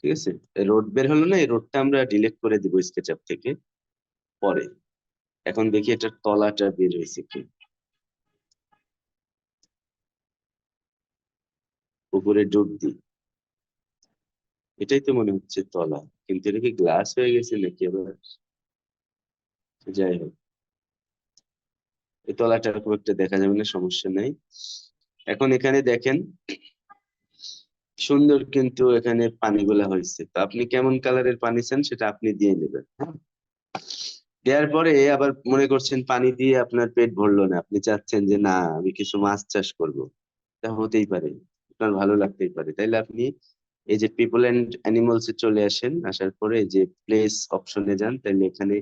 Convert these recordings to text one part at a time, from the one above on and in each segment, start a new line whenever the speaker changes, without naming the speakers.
ঠিক আছে? রোড বের হলো না, এই রোডটা আমরা ডিলিট করে দিব স্কেচআপ থেকে। পরে। এখন দেখি এটার তলাটা বের হয়েছে কি। উপরে ডুব দিই। এটাই তো মনে হচ্ছে তলা। কিন্তু এটা কি গ্লাস হয়ে গেছে নাকি আবার? যাই হোক। এই তলাটা খুব একটা দেখা যাবে না, সমস্যা নেই। এখন এখানে দেখেন সুন্দর কিন্তু এখানে পানিগুলা হয়েছে তো আপনি কেমন কালারের পানি চান সেটা আপনি দিয়ে নেবেন হ্যাঁ? দেওয়ার পরে আবার মনে করছেন পানি দিয়ে আপনার পেট ভরলো না, আপনি চাচ্ছেন যে না, আমি কিছু মাছ চাষ করব। তা হতেই পারে, আপনার ভালো লাগতেই পারে। তাইলে আপনি এই যে পিপল এন্ড অ্যানিমালস এ চলে আসেন, আসার পরে যে প্লেস অপশনে যান তাহলে এখানে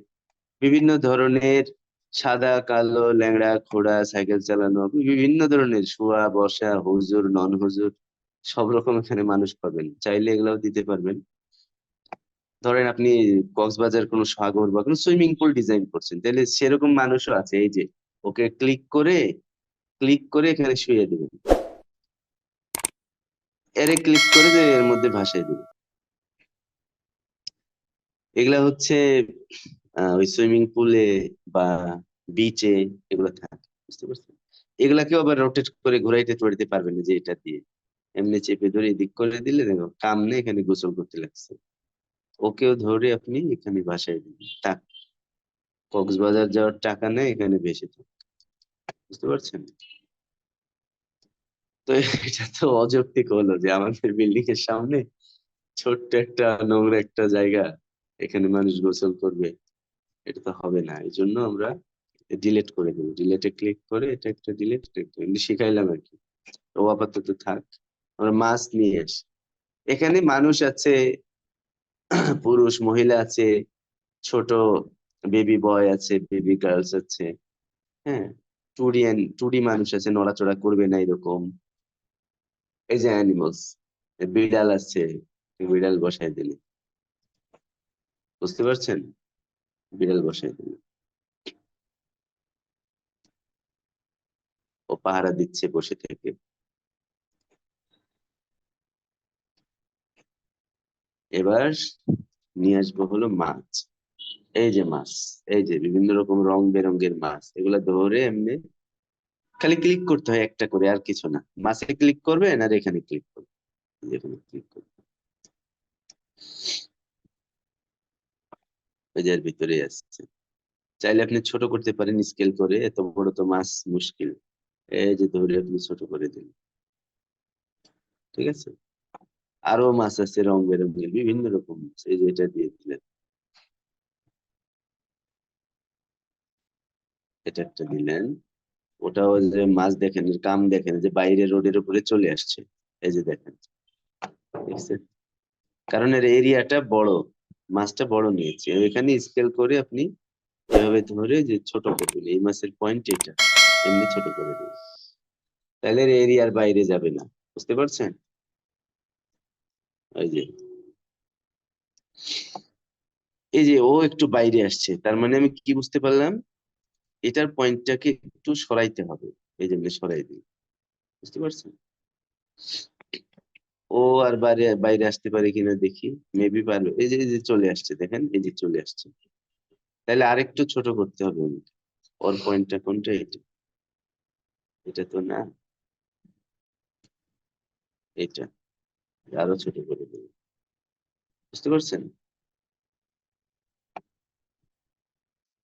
বিভিন্ন ধরনের সাদা, কালো, ল্যাংড়া খোড়া সাইকেল চালানো, বিভিন্ন ধরনের শোয়া, বসা, হুজুর নন হুজুর সব রকম এখানে মানুষ পাবেন। চাইলে এগুলাও দিতে পারবেন। ধরেন আপনি কক্সবাজার কোনো সাগর বা কোনো সুইমিং পুল ডিজাইন করছেন, তাহলে সেরকম মানুষও আছে। এই যে, ওকে ক্লিক করে ক্লিক করে এখানে শুয়ে দেবেন। এর ক্লিক করে যে এর মধ্যে ভাসায় দেবে এগুলা হচ্ছে ওই সুইমিং পুলে বা বিচে এগুলো থাকে, বুঝতে পারছেন? এগুলাকেও আবার রোটেট করে ঘুরাইতে টুরাইতে পারবেন যে এটা দিয়ে। এমনি চেপে ধরে এদিক করে দিলে দেখো কামনে এখানে গোসল করতে লাগছে। ওকেও ধরে আপনি এখানে ভাসায় দিবেন। টাক কক্সবাজার যাওয়ার টাকা নেই, এখানে ভেসে থাক। বুঝতে পারছেন? তো এটা তো অযৌক্তিক হলো যে আমাদের বিল্ডিং এর সামনে ছোট্ট একটা নোংরা একটা জায়গা, এখানে মানুষ গোসল করবে। এটা তো হবে না, এই জন্য আমরা ডিলেট করে দেবো। ডিলেটে ক্লিক করে এটা একটা ডিলেট শিখাইলাম আর কি। ও আপাতত থাক। আমরা মাছ নিয়ে আসি। এখানে মানুষ আছে, পুরুষ, মহিলা আছে, ছোট বেবি বয় আছে বেবি গার্লস আছে হ্যাঁ? টুরিয়ান টুরি মানুষ আছে, নড়াচড়া করবে না এরকম। এই যে অ্যানিমালস বিড়াল আছে, বিড়াল বসাই দিলে। বুঝতে পারছেন? বিড়াল বসাই দিলে। ও পাহারা দিচ্ছে, বসে থেকে। এবার নিয়ে আসব হলো মাছ। এই যে মাছ, এই যে বিভিন্ন রকম রং বেরঙের মাছ, এগুলা ধরে এমনি খালি ক্লিক করতে হয় একটা করে, আর কিছু না। মাছে ক্লিক করবেন আর এখানে ক্লিক করবে এখানে ক্লিক করবেন। এর ভিতরে আসছে। চাইলে আপনি ছোট করতে পারেন স্কেল করে, এত বড় তো মাছ মুশকিল। এই যে ধরে আপনি ছোট করে দিন ঠিক আছে? আরও মাছ আছে রং বেরঙের বিভিন্ন রকম মাছ এই যে এটা দিয়ে দিলেন। এটা একটা দিলেন। ওটাও যে মাছ দেখেন কাম দেখেন যে বাইরে রোডের উপরে চলে আসছে। এই যে দেখেন। কারণ এর এরিয়াটা বড়, মাছটা বড় নিয়েছে। এখানে স্কেল করে আপনি এভাবে ধরে যে ছোট করে দিলে এই মাছের পয়েন্ট এটা, এমনি ছোট করে দিন তাহলে এর এরিয়ার বাইরে যাবে না। বুঝতে পারছেন? এই যে এই যে ও একটু বাইরে আসছে, তার মানে আমি কি বুঝতে পারলাম? এটার পয়েন্টটাকে একটু সরাইতে হবে, এই জন্য সরাই দিই, বুঝতে পারছেন? ও আর বাইরে বাইরে আসতে পারে কিনা দেখি মেবি পারবে, এই যে এই যে চলে আসছে, দেখেন, এই যে চলে আসছে। তাহলে আরেকটু ছোট করতে হবে ওর পয়েন্টটা কোনটা এটা? এটা তো না, এটা। আরও ছোট করে দেব। বুঝতে পারছেন?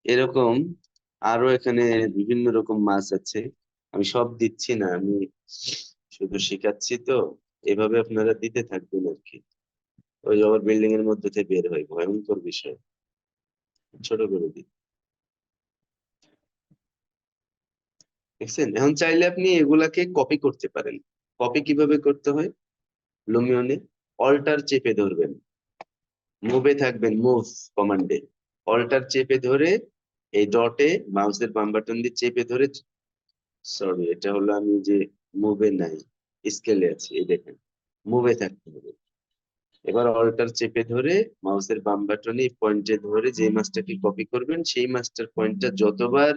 এরকম আরও এখানে বিভিন্ন রকম মাছ আছে। আমি সব দিচ্ছি না, আমি শুধু শিখাচ্ছি তো। এভাবে আপনারা দিতে থাকবেন আর কি। ওই আবার বিল্ডিং এর মধ্যে থেকে বের হয় ভয়ঙ্কর বিষয়। ছোট করে দিই। দেখছেন? এখন চাইলে আপনি এগুলাকে কপি করতে পারেন। কপি কীভাবে করতে হয়? লুমিয়নে অল্টার চেপে ধরবেন। মুভে থাকবেন মুভ কমান্ডে। অল্টার চেপে ধরে এই ডটে মাউসের বাম বাটন দিয়ে চেপে ধরে সরি, এটা হলো আমি যে মুভে নাই, স্কেলে আছে, এই দেখেন, মুভে থাকতে হবে। এবার অল্টার চেপে ধরে মাউসের বাম বাটনে পয়েন্টে ধরে যে মাছটাকে কপি করবেন, সেই মাছটার পয়েন্টটা যতবার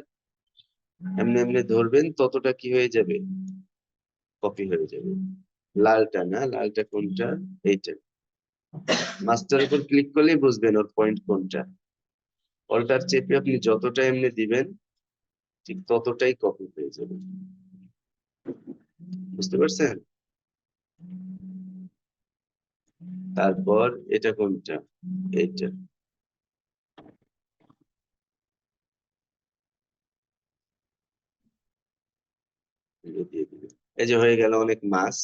এমনি এমনি ধরবেন, ততটা কি হয়ে যাবে? কপি হয়ে যাবে। লালটা না লালটা কোনটা? এইটা। মাছটার উপর ক্লিক করলেই বুঝবেন ওর পয়েন্ট কোনটা। অল্টার চেপে আপনি যতটা এমনি দিবেন ঠিক ততটাই কপি হয়ে যাবে বুঝতে পারছেন? তারপর এটা কোনটা? এইটা। এই যে হয়ে গেল অনেক মাছ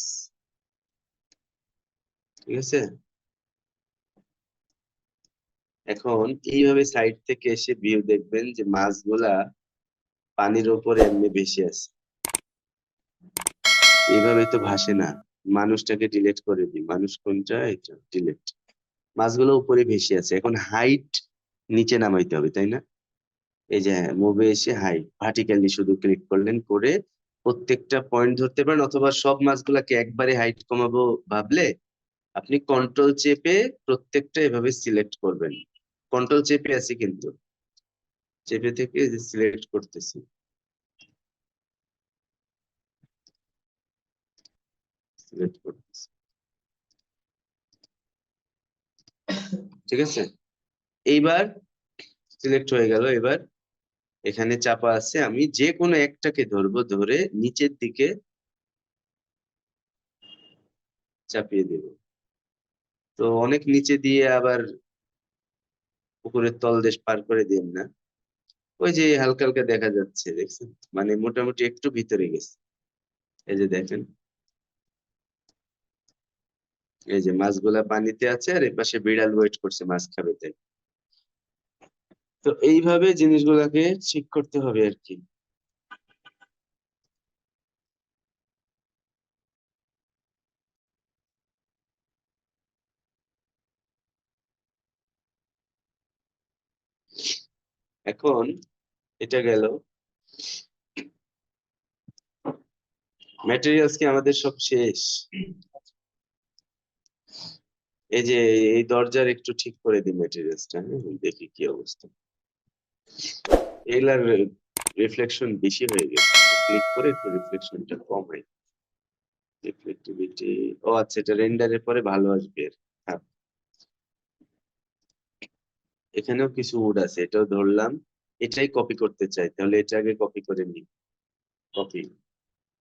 ঠিক আছে? এখন এইভাবে সাইড থেকে এসে ভিউ দেখবেন যে মাছগুলা পানির উপরে এমনি ভেসে আছে এইভাবে তো ভাসে না। মানুষটাকে ডিলিট করে দিই। মানুষ কোনটা? এটা ডিলিট মাছগুলো উপরে ভেসে আছে এখন হাইট নিচে নামাইতে হবে, তাই না? এই যে হ্যাঁ মুভে এসে হাইট ভার্টিক্যালি শুধু ক্লিক করলেন করে প্রত্যেকটা পয়েন্ট ধরতে পারেন অথবা সব মাছগুলাকে একবারে হাইট কমাবো ভাবলে আপনি কন্ট্রোল চেপে প্রত্যেকটা এভাবে সিলেক্ট করবেন। কন্ট্রোল চেপে আছি কিন্তু। চেপে থেকে সিলেক্ট করতেছি। ঠিক আছে? এইবার সিলেক্ট হয়ে গেল। এবার এখানে চাপা আছে। আমি যে কোনো একটাকে ধরবো, ধরে নিচের দিকে চাপিয়ে দেব। তো অনেক নিচে দিয়ে আবার পুকুরের তলদেশ পার করে দিন না। ওই যে হালকা হালকা দেখা যাচ্ছে, দেখছেন? মানে মোটামুটি একটু ভিতরে গেছে। এই যে দেখেন। এই যে মাছগুলা পানিতে আছে আর এপাশে বিড়াল ওয়েট করছে মাছ খাবে তাই। তো এইভাবে জিনিসগুলাকে ঠিক করতে হবে আর কি। এখন এটা গেল। ম্যাটেরিয়ালস কি আমাদের সব শেষ? এই যে এই দরজার একটু ঠিক করে দিই ম্যাটেরিয়ালসটা হ্যাঁ দেখি কি অবস্থা। এগুলার রিফ্লেকশন বেশি হয়ে গেছে। ক্লিক করে একটু রিফ্লেকশনটা কম হয় রিফ্লেক্টিভিটি ও আচ্ছা এটা রেন্ডারের পরে ভালো আসবে। এর। হ্যাঁ এখানেও কিছু উড আছে, এটাও ধরলাম, এটাই কপি করতে চাই, তাহলে এটা আগে কপি করে নিই। কপি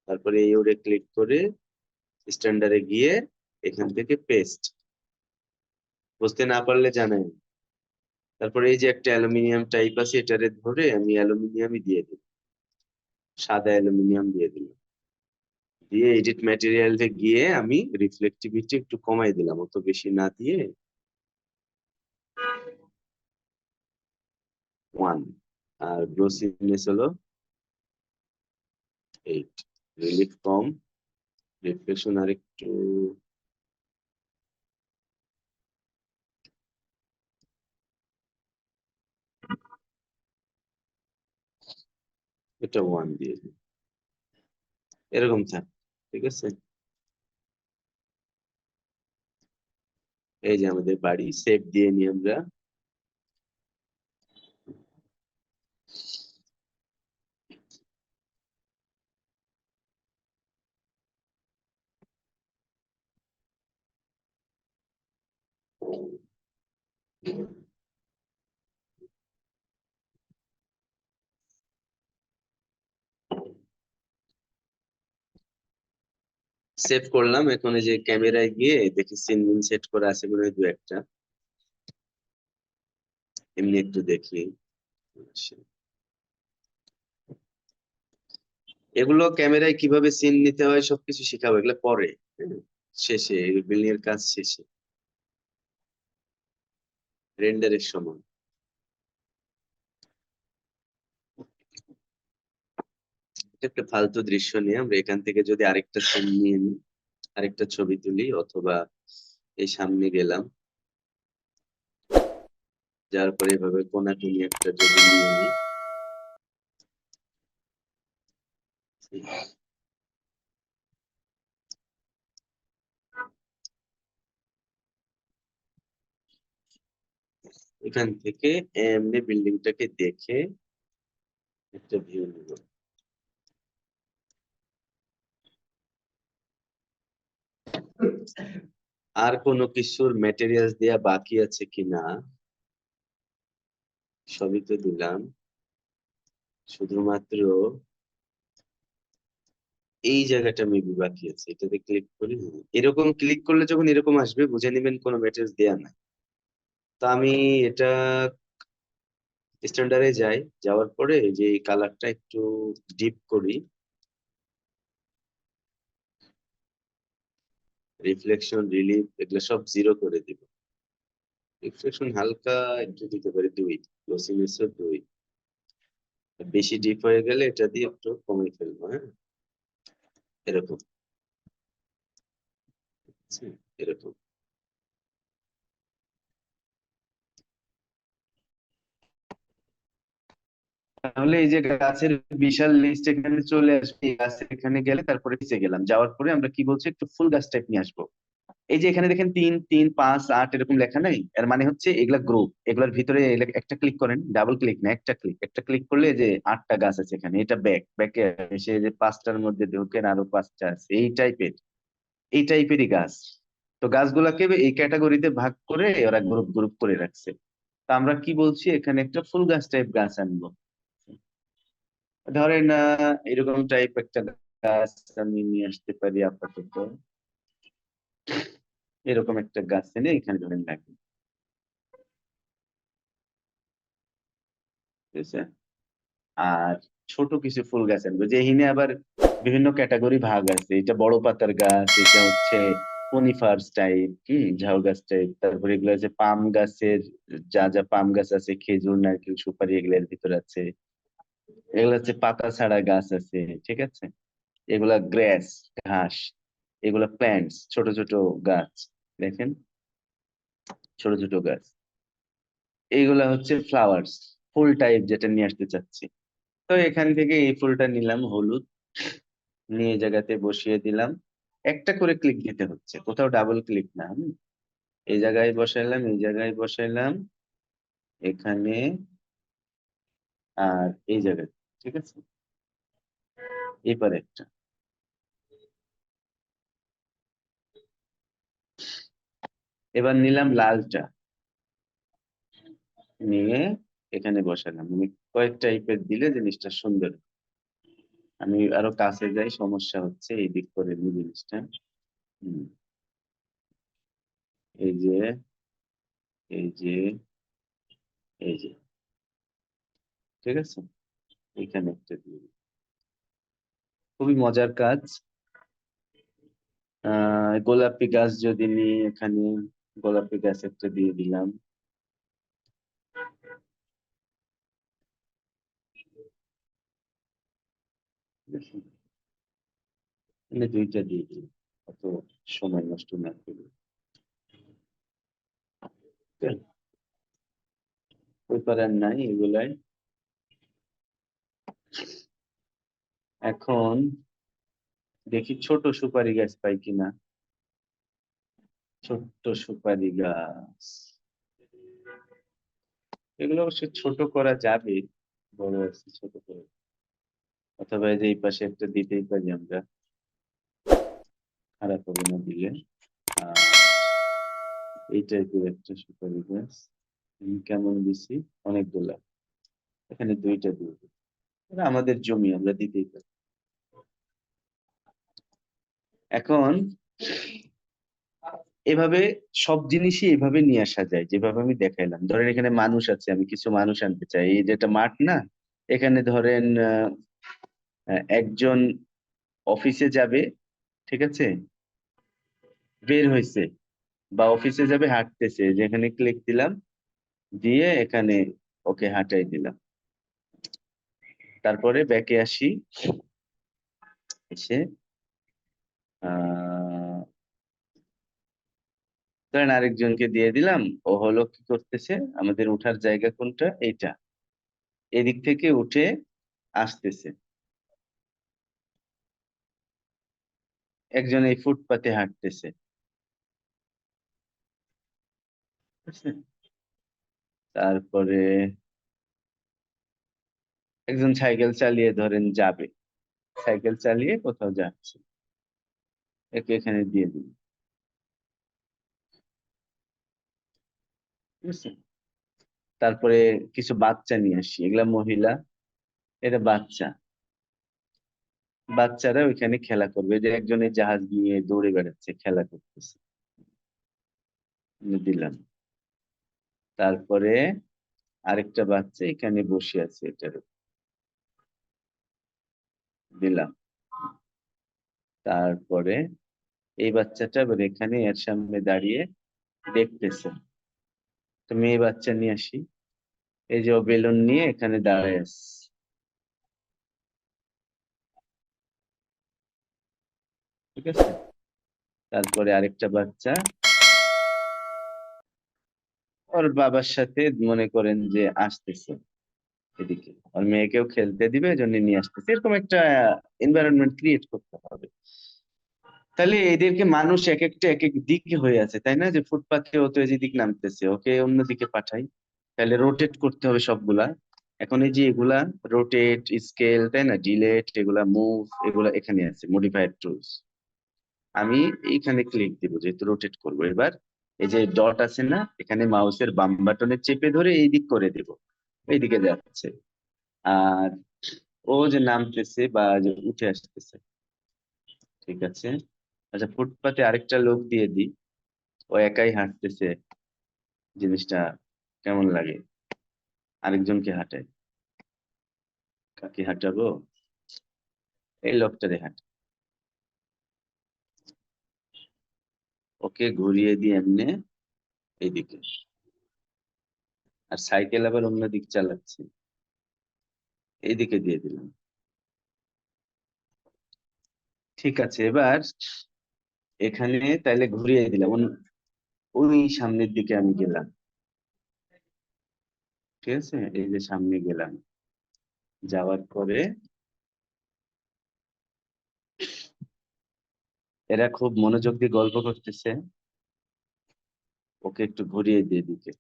তারপরে এই উডে ক্লিক করে স্ট্যান্ডার্ডে গিয়ে এখান থেকে পেস্ট বুঝতে না পারলে জানাই তারপরে এই যে একটা অ্যালুমিনিয়াম টাইপ আছে, এটারে ধরে আমি অ্যালুমিনিয়ামই দিয়ে দিই সাদা অ্যালুমিনিয়াম দিয়ে দিলাম। দিয়ে এডিট ম্যাটেরিয়ালে গিয়ে আমি রিফ্লেক্টিভিটি একটু কমাই দিলাম, অত বেশি না দিয়ে ওয়ান আর গ্লোসিনেস হলো এইট রিলিফ কম রিফ্লেকশন আর একটু এটা ওয়ান দিয়ে দিই। এরকম থাক, ঠিক আছে? এই যে আমাদের বাড়ি সেভ দিয়ে নিই আমরা। সেভ করলাম, এখন এই যে ক্যামেরায় গিয়ে দেখি সিন মিন সেট করে আছে মনে হয় দু একটা। এমনি একটু দেখি। এগুলো ক্যামেরায় কীভাবে সিন নিতে হয় সবকিছু শেখাবো, এগুলো পরে হ্যাঁ? শেষে বিল্ডিং এর কাজ শেষে। রেন্ডারের সময় একটা ফালতু দৃশ্য নিয়ে আমরা এখান থেকে যদি আরেকটা সিন নিয়ে নিই, আরেকটা ছবি তুলি, অথবা এই সামনে গেলাম। যার পরে এভাবে কোনাকুনি একটা যদি নিয়ে নিই। এখান থেকে এমনি বিল্ডিংটাকে দেখে একটা ভিউ নিব। আর কোনো কিছুর ম্যাটেরিয়ালস দেয়া বাকি আছে কিনা? সবই তো দিলাম। শুধুমাত্র এই জায়গাটা মেবি বাকি আছে। এটাতে ক্লিক করি এরকম ক্লিক করলে যখন এরকম আসবে, বুঝে নেবেন কোনো ম্যাটেরিয়ালস দেয়া নাই। তো আমি এটা স্ট্যান্ডার্ডে যাই। যাওয়ার পরে যে কালারটা একটু ডিপ করি। রিফ্লেকশন রিলিফ এগুলো সব জিরো করে দিব। রিফ্লেকশন হালকা একটু দিতে পারি দুই গ্লসিনেসও দুই। বেশি ডিপ হয়ে গেলে এটা দিয়ে একটু কমে ফেলব হ্যাঁ? এরকম। এরকম। তাহলে এই যে গাছের বিশাল লিস্ট এখানে চলে আসবে, এই গাছের এখানে গেলে তারপরে নিচে গেলাম। যাওয়ার পরে আমরা কি বলছি, একটু ফুল গাছ টাইপ নিয়ে আসব। এই যে এখানে দেখেন তিন তিন, পাঁচ, আট এরকম লেখা নাই? এর মানে হচ্ছে এগুলা গ্রুপ এগুলার ভিতরে একটা ক্লিক করেন ডাবল ক্লিক না, একটা ক্লিক একটা ক্লিক করলে যে আটটা গাছ আছে এখানে, এটা ব্যাক ব্যাকে এসে যে পাঁচটার মধ্যে ঢোকেন, আরও পাঁচটা আছে। এই টাইপের এই টাইপেরই গাছ। তো গাছগুলাকে এই ক্যাটাগরিতে ভাগ করে ওরা গ্রুপ গ্রুপ করে রাখছে। তা আমরা কি বলছি, এখানে একটা ফুল গাছ টাইপ গাছ আনব। ধরেন এরকম টাইপ একটা গাছ আমি নিয়ে আসতে পারি আপাতত। এরকম একটা গাছ এনে এখানে ধরেন আছে? আর ছোট কিছু ফুল গাছ আনব যে হিনে আবার বিভিন্ন ক্যাটাগরি ভাগ আছে। এটা বড় পাতার গাছ, এটা হচ্ছে কনিফার্স টাইপ হম ঝাউ গাছ টাইপ তারপরে এগুলো আছে পাম গাছের, যা যা পাম গাছ আছে, খেজুর, নারকেল, সুপারি এগুলোর ভিতর আছে। এগুলো হচ্ছে পাতা ছাড়া গাছ আছে, ঠিক আছে? এগুলা গ্রাস ঘাস, এগুলা প্ল্যান্টস ছোট ছোট গাছ, দেখেন? ছোট ছোট গাছ। এইগুলা হচ্ছে ফ্লাওয়ার্স ফুল টাইপ যেটা নিয়ে আসতে চাচ্ছি। তো এখান থেকে এই ফুলটা নিলাম হলুদ, নিয়ে জায়গাতে বসিয়ে দিলাম। একটা করে ক্লিক দিতে হচ্ছে, কোথাও ডাবল ক্লিক না? এই জায়গায় বসাইলাম, এই জায়গায় বসাইলাম। এখানে আর এই জায়গায়, ঠিক আছে? এবার একটা। এবার নিলাম লালটা। নিয়ে এখানে বসালাম। আমি কয়েক টাইপের দিলে জিনিসটা সুন্দর আমি আরও কাছে যাই, সমস্যা হচ্ছে এই দিক করে দিই জিনিসটা। এই যে এই যে এই যে। ঠিক আছে? এখানে একটা দিয়ে। খুবই মজার কাজ। গোলাপি গাছ যদি নিই, এখানে গোলাপি গাছ একটা দিয়ে দিলাম। দুইটা দিয়ে দিই, অত সময় নষ্ট না করি। ব্যাপার আর নাই এগুলাই। এখন দেখি ছোট সুপারি গাছ পাই কিনা। ছোট্ট সুপারি গাছ। এগুলো অবশ্য ছোট করা যাবে, বড় আছে, ছোট করে। অথবা এই যে এই পাশে একটা দিতেই পারি আমরা। খারাপ হবে না দিলে। এই টাইপের একটা সুপারি গাছ। কেমন দিছি? অনেকগুলা। এখানে দুইটা দিয়ে আমাদের জমি আমরা দিতেই পারি। এখন এভাবে সব জিনিসই এভাবে নিয়ে আসা যায়, যেভাবে আমি দেখাইলাম। ধরেন এখানে মানুষ আছে, আমি কিছু মানুষ আনতে চাই। এই যেটা মাঠ না, এখানে ধরেন একজন অফিসে যাবে, ঠিক আছে? বের হয়েছে বা অফিসে যাবে, হাঁটতেছে। যেখানে ক্লিক দিলাম, দিয়ে এখানে ওকে হাঁটাই দিলাম। তারপরে ব্যাকে আসি। এসে, আহ আরেকজনকে দিয়ে দিলাম। ও হলো কি করতেছে? আমাদের উঠার জায়গা কোনটা? এইটা এদিক থেকে উঠে আসতেছে। একজন এই ফুটপাতে হাঁটতেছে? তারপরে একজন সাইকেল চালিয়ে ধরেন যাবে। সাইকেল চালিয়ে কোথাও যাচ্ছে। একে এখানে দিয়ে দিন। তারপরে কিছু বাচ্চা নিয়ে আসি। এগুলা মহিলা এটা বাচ্চা। বাচ্চারা ওইখানে খেলা করবে। যে একজনের জাহাজ নিয়ে দৌড়ে বেড়াচ্ছে, খেলা করতেছে। দিলাম। তারপরে আরেকটা বাচ্চা এখানে বসে আছে এটার উপর। দিলাম। তারপরে এই বাচ্চাটা এবার এখানে এর সামনে দাঁড়িয়ে দেখতেছে। তো মেয়ে বাচ্চা নিয়ে আসি। এই যে বেলুন নিয়ে এখানে দাঁড়ায় আছে। ঠিক আছে? তারপরে আরেকটা বাচ্চা। ওর বাবার সাথে মনে করেন যে আসতেছে। এদিকে। আর মেয়েকেও খেলতে দিবে এজন্য নিয়ে আসতেছে। এরকম একটা এনভায়রনমেন্ট ক্রিয়েট করতে হবে। তাহলে এদেরকে মানুষ এক একটা এক এক দিকে হয়ে আছে, তাই না? যে ফুটপাথে ও তো এদিক নামতেছে, ওকে অন্যদিকে পাঠাই। তাহলে রোটেট করতে হবে সবগুলা। এখন এই যে এগুলা রোটেট স্কেল তাই না? ডিলেট এগুলা মুভ এগুলা এখানে আছে মডিফাইড টুলস আমি এইখানে ক্লিক দিব, যেহেতু রোটেট করব। এবার এই যে ডট আছে না, এখানে মাউসের বাম বাটনে চেপে ধরে এই দিক করে দেব। এইদিকে যাচ্ছে। আর ও যে নামতেছে বা যে উঠে আসতেছে, ঠিক আছে? আচ্ছা ফুটপাতে আরেকটা লোক দিয়ে দিই। ও একাই হাঁটতেছে জিনিসটা কেমন লাগে? আরেকজনকে হাঁটায়। কাকে হাঁটাবো? এই লোকটারে হাঁট ওকে ঘুরিয়ে দিয়ে এমনি এইদিকে। আর সাইকেল আবার অন্য দিক চালাচ্ছে। এইদিকে দিয়ে দিলাম। ঠিক আছে, এবার এখানে তাইলে ঘুরিয়ে দিলাম। ওই সামনের দিকে আমি গেলাম। ঠিক আছে? এই যে সামনে গেলাম। যাওয়ার পরে এরা খুব মনোযোগ দিয়ে গল্প করতেছে। ওকে একটু ঘুরিয়ে দিয়ে দিকে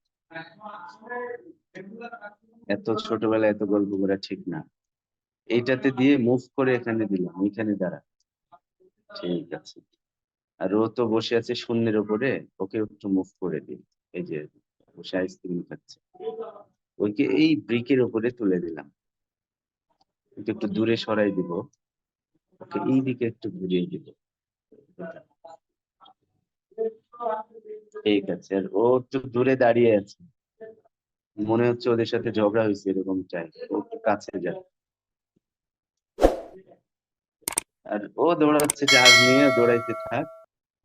এত ছোটবেলায় এত গল্প করা ঠিক না। এইটাতে দিয়ে মুভ করে এখানে দিলাম, এখানে দাঁড়া। ঠিক আছে। আর ও তো বসে আছে শূন্যের উপরে ওকে একটু মুভ করে দিই। এই যে বসে আইসক্রিম খাচ্ছে। ওইকে এই ব্রিকের উপরে তুলে দিলাম। একটু দূরে সরাই দিব। ওকে এই দিকে একটু ঘুরিয়ে দিব। ঠিক আছে, ও একটু দূরে দাঁড়িয়ে আছে। মনে হচ্ছে ওদের সাথে ঝগড়া হয়েছে এরকম চাই ও কাছে যা আর ও দৌড়াচ্ছে, জাহাজ নিয়ে দৌড়াইতে থাক।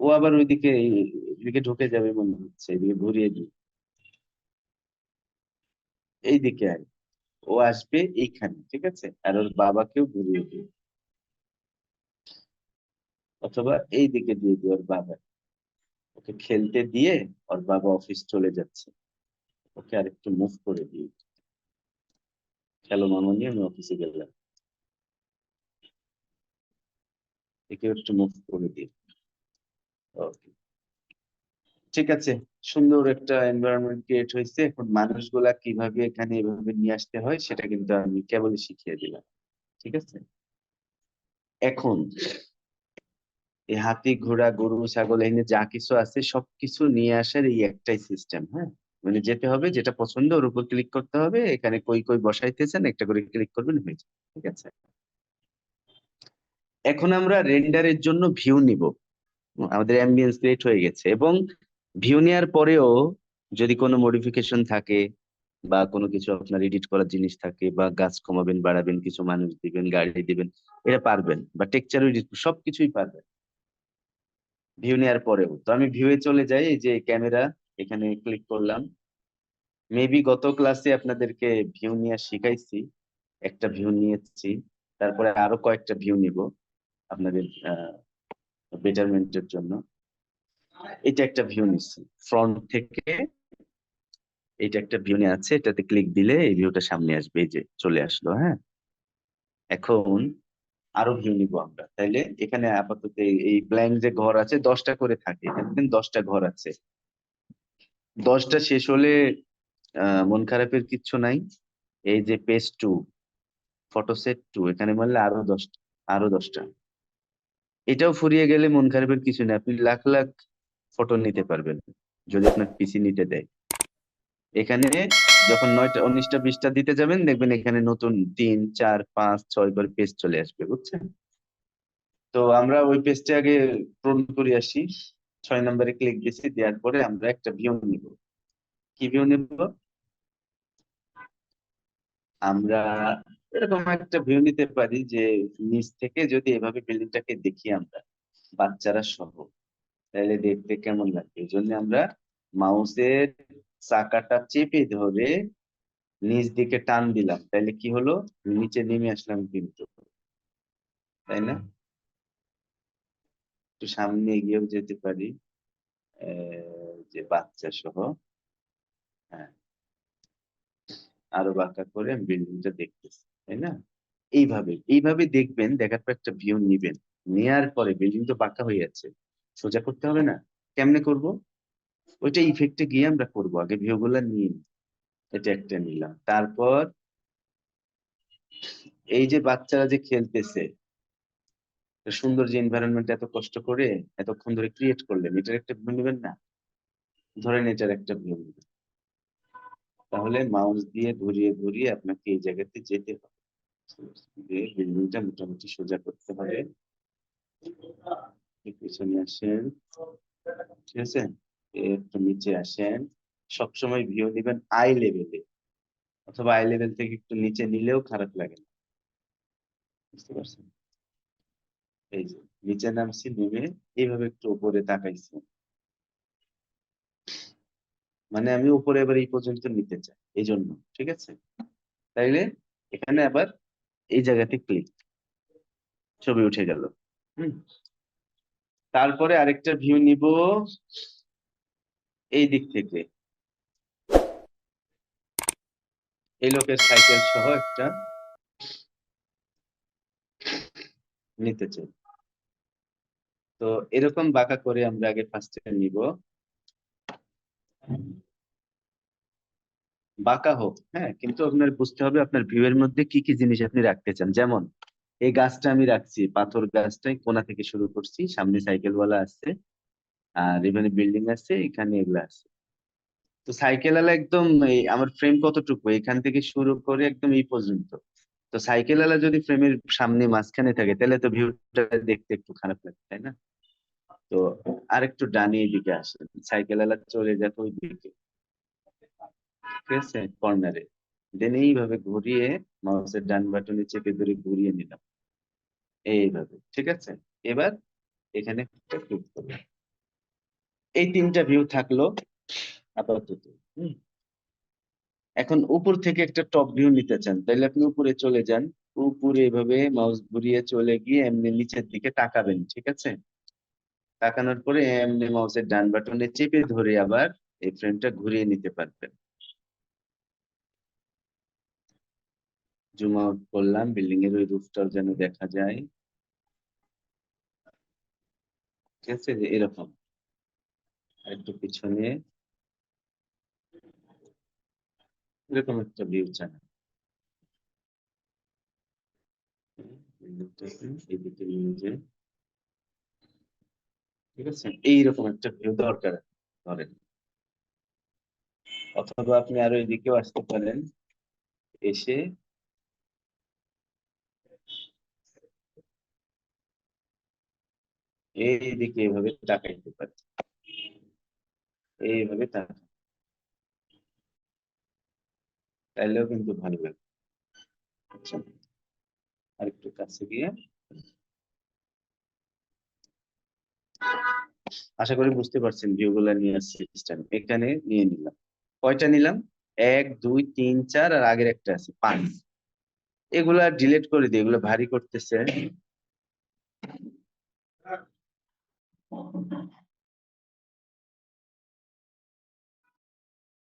ও আবার ওইদিকে এদিকে ঢুকে যাবে মনে হচ্ছে, এদিকে ঘুরিয়ে দিই এইদিকে আর ও আসবে এইখানে, ঠিক আছে? আর ওর বাবাকেও ঘুরিয়ে দিই অথবা এই দিকে দিয়ে দিই ওর বাবা। ওকে খেলতে দিয়ে ওর বাবা অফিস চলে যাচ্ছে। ওকে আর একটু মুভ করে দিই খেলো মামা নিয়ে আমি অফিসে গেলাম। একে একটু মুভ করে দিই ওকে ঠিক আছে, সুন্দর একটা এনভায়রনমেন্ট ক্রিয়েট হয়েছে। এখন মানুষগুলা কীভাবে এখানে এভাবে নিয়ে আসতে হয়, সেটা কিন্তু আমি কেবলই শিখিয়ে দিলাম। ঠিক আছে? এখন এই হাতি, ঘোড়া, গরু, ছাগল এখানে যা কিছু আছে সবকিছু নিয়ে আসার এই একটাই সিস্টেম হ্যাঁ? মানে যেতে হবে, যেটা পছন্দ ওর উপর ক্লিক করতে হবে, এখানে কই কই বসাইতেছেন, একটা করে ক্লিক করবেন, হয়ে যাবে, ঠিক আছে? এখন আমরা রেন্ডারের জন্য ভিউ নিব। আমাদের অ্যাম্বিয়েন্স ক্রিয়েট হয়ে গেছে এবং ভিউ নেওয়ার পরেও যদি কোনো মডিফিকেশন থাকে বা কোনো কিছু আপনার এডিট করার জিনিস থাকে বা গাছ কমাবেন, বাড়াবেন, কিছু মানুষ দিবেন, গাড়ি দিবেন এটা পারবেন বা টেকচার এডিট সবকিছুই পারবেন। ভিউ নেওয়ার পরেও। তো আমি ভিউয়ে চলে যাই, এই যে ক্যামেরা এখানে ক্লিক করলাম। মেবি গত ক্লাসে আপনাদেরকে ভিউ নিয়ে শিখাইছি। একটা ভিউ নিয়েছি। তারপরে আরও কয়েকটা ভিউ নিব আপনাদের বেটারমেন্টের জন্য। এটা একটা ভিউ নিচ্ছি। ফ্রন্ট থেকে এটা একটা ভিউ নিয়ে আছে। এটাতে ক্লিক দিলে এই ভিউটা সামনে আসবে, এই যে চলে আসলো হ্যাঁ? এখন আরও ভিউ নিব আমরা। তাইলে এখানে আপাতত এই- ব্ল্যাঙ্ক যে ঘর আছে, দশটা করে থাকে। দশটা ঘর আছে। দশটা শেষ হলে মন খারাপের কিচ্ছু নাই। এই যে page two photo set two এখানে বললে আরও দশটা আরও দশটা। এটাও ফুরিয়ে গেলে মন খারাপের কিছু নেই। আপনি লাখ লাখ ফটো নিতে পারবেন, যদি আপনার পিসি নিতে দেয়। এখানে যখন নয়টা, উনিশটা, বিশটা দিতে যাবেন, দেখবেন এখানে নতুন তিন, চার, পাঁচ, ছয় করে পেজ চলে আসবে, বুঝছেন? তো আমরা ওই পেজটা আগে পূরণ করে আসি। ছয় নম্বরে ক্লিক দিচ্ছি দেওয়ার পরে আমরা একটা ভিউ নিব। কি ভিউ নিব? আমরা এরকম একটা ভিউ নিতে পারি যে নিচ থেকে যদি এভাবে বিল্ডিংটাকে দেখি আমরা, বাচ্চারা সহ, তাহলে দেখতে কেমন লাগবে? এই জন্য আমরা মাউসের চাকাটা চেপে ধরে নিচ দিকে টান দিলাম। তাহলে কি হলো? নিচে নেমে আসলাম কিন্তু। তাই না? একটু সামনে এগিয়েও যেতে পারি। যে বাচ্চা সহ। হ্যাঁ। আরও বাঁকা করে আমি বিল্ডিংটা দেখতেছি, তাই না? এইভাবে এইভাবে দেখবেন, দেখার পর একটা ভিউ নিবেন। নেয়ার পরে বিল্ডিং তো বাঁকা হয়ে যাচ্ছে সোজা করতে হবে না? কেমনে করব? ওইটা ইফেক্টে গিয়ে আমরা করব। আগে ভিউ গুলা নিয়ে। এটা একটা নিলাম। তারপর এই যে বাচ্চারা যে খেলতেছে সুন্দর যে এনভায়রনমেন্ট এত কষ্ট করে এতক্ষণ ধরে ক্রিয়েট করলেন, এটার একটা ভিউ নেবেন না? ধরেন এটার একটা ভিউ নেবেন। তাহলে মাউস দিয়ে ঘুরিয়ে ঘুরিয়ে আপনাকে এই জায়গাতে যেতে হবে। বিল্ডিংটা মোটামুটি সোজা করতে হবে। পিছনে আসেন। ঠিক আছে? একটু নিচে আসেন। সবসময় ভিউ নেবেন আই লেভেলে অথবা আই লেভেল থেকে একটু নিচে নিলেও খারাপ লাগে না। বুঝতে পারছেন? এই যে, নিচে নামছি, নেমে এইভাবে একটু উপরে তাকাইছি। মানে আমি উপরে এবার এই পর্যন্ত নিতে চাই এই জন্য ঠিক আছে? তাইলে এখানে আবার এই জায়গাতে ক্লিক ছবি উঠে গেল। হুম। তারপরে আরেকটা ভিউ নিব। এই দিক থেকে। এই লোকের সাইকেল সহ একটা নিতে চাই। তো এরকম বাঁকা করে আমরা আগে ফার্স্টে নিব। বাঁকা হোক হ্যাঁ কিন্তু আপনার বুঝতে হবে আপনার ভিউ এর মধ্যে কি কি জিনিস আপনি রাখতে চান। যেমন, এই গাছটা আমি রাখছি, পাথর গাছটাই কোনা থেকে শুরু করছি, সামনে সাইকেল ওয়ালা আছে। আর এখানে বিল্ডিং আছে, এখানে এগুলো আছে। তো সাইকেল ওয়ালা একদম এই আমার ফ্রেম কতটুকু? এখান থেকে শুরু করে একদম এই পর্যন্ত। তো সাইকেল ওয়ালা যদি ফ্রেমের সামনে মাঝখানে থাকে, তাহলে তো ভিউটা দেখতে একটু খারাপ লাগে, তাই না? তো আর একটু ডানে দিকে আসে সাইকেল ওয়ালা চলে যাক ওই দিকে ঠিক আছে কর্নারে দেন এইভাবে ঘুরিয়ে মাউসের ডান বাটনে চেপে ধরে ঘুরিয়ে নিলাম। এইভাবে, ঠিক আছে? এবার এখানে একটা ক্লিক করলাম। এই তিনটা ভিউ থাকল আপাতত। এখন উপর থেকে একটা টপ ভিউ নিতে চান তাহলে আপনি উপরে চলে যান। উপরে এভাবে মাউস ঘুরিয়ে চলে গিয়ে এমনি নিচের দিকে তাকাবেন, ঠিক আছে? তাকানোর পরে এমনি মাউসের ডান বাটনে চেপে ধরে আবার এই ফ্রেমটা ঘুরিয়ে নিতে পারবেন। জুম আউট করলাম বিল্ডিং এর ওই রুফটাও যেন দেখা যায়। ঠিক আছে? এরকম। একটু পিছনে। এরকম একটা ভিউ চান এইদিকে নিয়ে ভিউ দরকার ধরেন। অথবা আপনি আরও এদিকেও আসতে পারেন। এসে এইদিকে এভাবে এইভাবে তাকা তাইলেও কিন্তু ভালো লাগে। আচ্ছা আরেকটু কাছে গিয়ে। আশা করি বুঝতে পারছেন ভিউ গুলা নিয়ে আসছি সিস্টেম। এখানে নিয়ে নিলাম। কয়টা নিলাম? এক, দুই, তিন, চার আর আগের একটা আছে, পাঁচ। এগুলা ডিলিট করে দিই, এগুলো ভারী করতেছে।